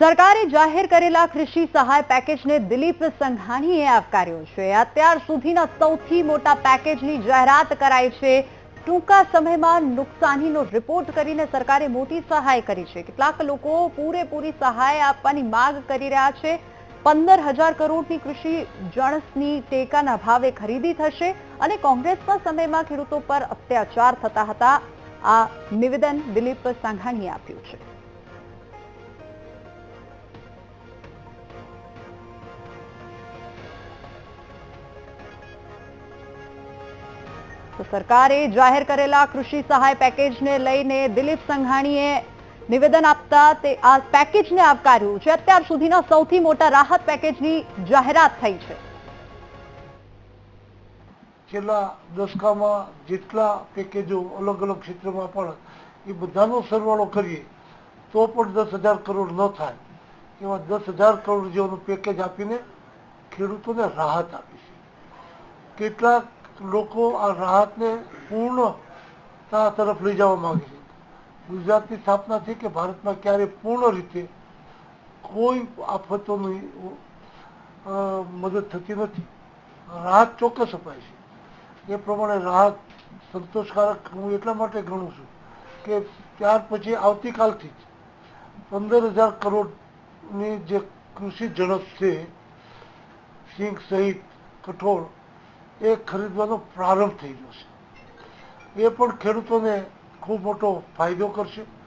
સરકારે જાહેર કરેલા કૃષિ સહાય પેકેજને દિલીપ સંઘાણીએ આવકાર્યો છે. અત્યાર સુધીના સૌથી મોટા પેકેજની જાહેરાત કરાઈ છે. ટૂંકા સમયમાં નુકસાનીનો રિપોર્ટ કરીને સરકારે મોટી સહાય કરી છે. કેટલાક લોકો પૂરેપૂરી સહાય આપવાની માંગ કરી રહ્યા છે. પંદર હજાર કરોડની કૃષિ જણસની ટેકાના ભાવે ખરીદી થશે અને કોંગ્રેસના સમયમાં ખેડૂતો પર અત્યાચાર થતા હતા. આ નિવેદન દિલીપ સંઘાણીએ આપ્યું છે. તો સરકારે જાહેર કરેલા કૃષિ સહાય પેકેજને લઈને દિલીપ સંઘાણીએ નિવેદન આપતા તે આ પેકેજને આવકાર્યું છે. અત્યાર સુધીના સૌથી મોટા રાહત પેકેજની જાહેરાત થઈ છે. છેલ્લા દસકામાં જેટલા પેકેજો અલગ અલગ ક્ષેત્રમાં પણ એ બધાનો સરવાળો કરીએ તો પણ દસ હજાર કરોડ ન થાય. એવા દસ હજાર કરોડ જેવાનું પેકેજ આપીને ખેડૂતોને રાહત આપી છે. કેટલાક લોકો આ રાહતને પૂર્ણતા તરફ લઈ જવા માંગે છે. ગુજરાતની સ્થાપના છે કે ભારતમાં ક્યારે પૂર્ણ રીતે કોઈ આફતોની મદદ થતી નથી. રાહત ચોક્કસ અપાય છે. એ પ્રમાણે રાહત સંતોષકારક હું એટલા માટે ગણું છું કે ત્યાર પછી આવતીકાલથી જ પંદર હજાર કરોડની જે કૃષિ ઝડપ છે સિંગ સહિત કઠોળ એ ખરીદવાનો પ્રારંભ થઈ ગયો છે. એ પણ ખેડૂતોને ખૂબ મોટો ફાયદો કરશે.